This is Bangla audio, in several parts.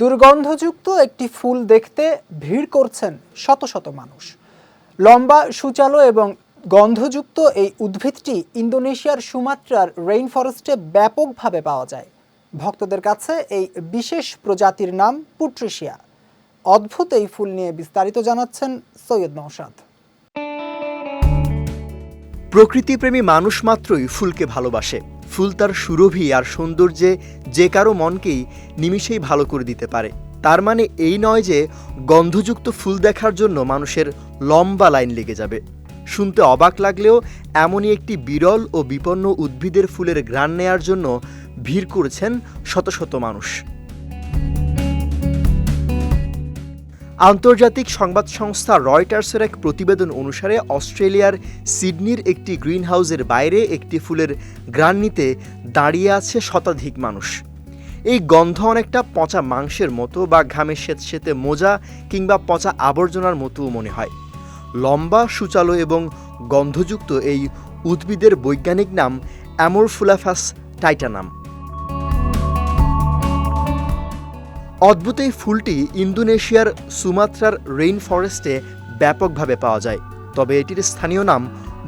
দুর্গন্ধযুক্ত একটি ফুল দেখতে ভিড় করছেন শত শত মানুষ। লম্বা, সুচালো এবং গন্ধযুক্ত এই উদ্ভিদটি ইন্দোনেশিয়ার সুমাত্রার রেইন ফরেস্টে ব্যাপকভাবে পাওয়া যায়। ভক্তদের কাছে এই বিশেষ প্রজাতির নাম পুট্রিশিয়া। অদ্ভুত এই ফুল নিয়ে বিস্তারিত জানাচ্ছেন সৈয়দ নৌসাদ প্রকৃতিপ্রেমী মানুষ মাত্রই ফুলকে ভালোবাসে। ফুল তার সুরভি আর সৌন্দর্যে যে কারও মনকেই নিমিষেই ভালো করে দিতে পারে। তার মানে এই নয় যে গন্ধযুক্ত ফুল দেখার জন্য মানুষের লম্বা লাইন লেগে যাবে। শুনতে অবাক লাগলেও এমনই একটি বিরল ও বিপন্ন উদ্ভিদের ফুলের ঘ্রাণ নেয়ার জন্য ভিড় করেছেন শত শত মানুষ। আন্তর্জাতিক সংবাদ সংস্থা রয়টার্সের এক প্রতিবেদন অনুসারে অস্ট্রেলিয়ার সিডনির একটি গ্রিন হাউসের বাইরে একটি ফুলের গ্রান নিতে দাঁড়িয়ে আছে শতাধিক মানুষ। এই গন্ধ অনেকটা পচা মাংসের মতো বা ঘামে স্বেতসেতে মোজা কিংবা পচা আবর্জনার মতোও মনে হয়। লম্বা, সুচালো এবং গন্ধযুক্ত এই উদ্ভিদের বৈজ্ঞানিক নাম অ্যামোরফুলাফাস টাইটানাম। অদ্ভুত এই ফুলটি ইন্দোনেশিয়ার সুমাত্রার রেইন ফরেস্টে ব্যাপকভাবে পাওয়া যায়। তবে এটির স্থানীয় নাম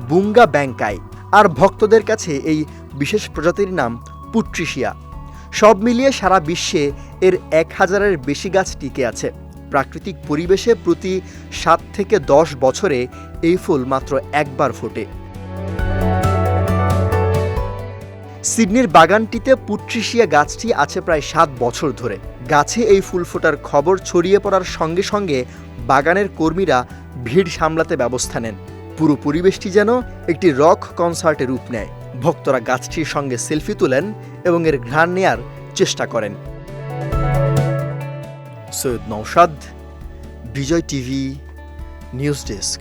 বুঙ্গা ব্যাংকাই। আর ভক্তদের কাছে এই বিশেষ প্রজাতির নাম পুট্রিশিয়া। সব মিলিয়ে সারা বিশ্বে এর এক হাজারের বেশি গাছ টিকে আছে। প্রাকৃতিক পরিবেশে প্রতি সাত থেকে দশ বছরে এই ফুল মাত্র একবার ফোটে। সিডনির বাগানটিতে পুট্রিশিয়া গাছটি আছে প্রায় সাত বছর ধরে। গাছে এই ফুল ফোটার খবর ছড়িয়ে পড়ার সঙ্গে সঙ্গে বাগানের কর্মীরা ভিড় সামলাতে ব্যবস্থা নেন। পুরো পরিবেশটি যেন একটি রক কনসার্টে রূপ নেয়। ভক্তরা গাছটির সঙ্গে সেলফি তোলেন এবং এর ঘ্রাণ নেয়ার চেষ্টা করেন। Syed Noushad Bijoy TV, news desk.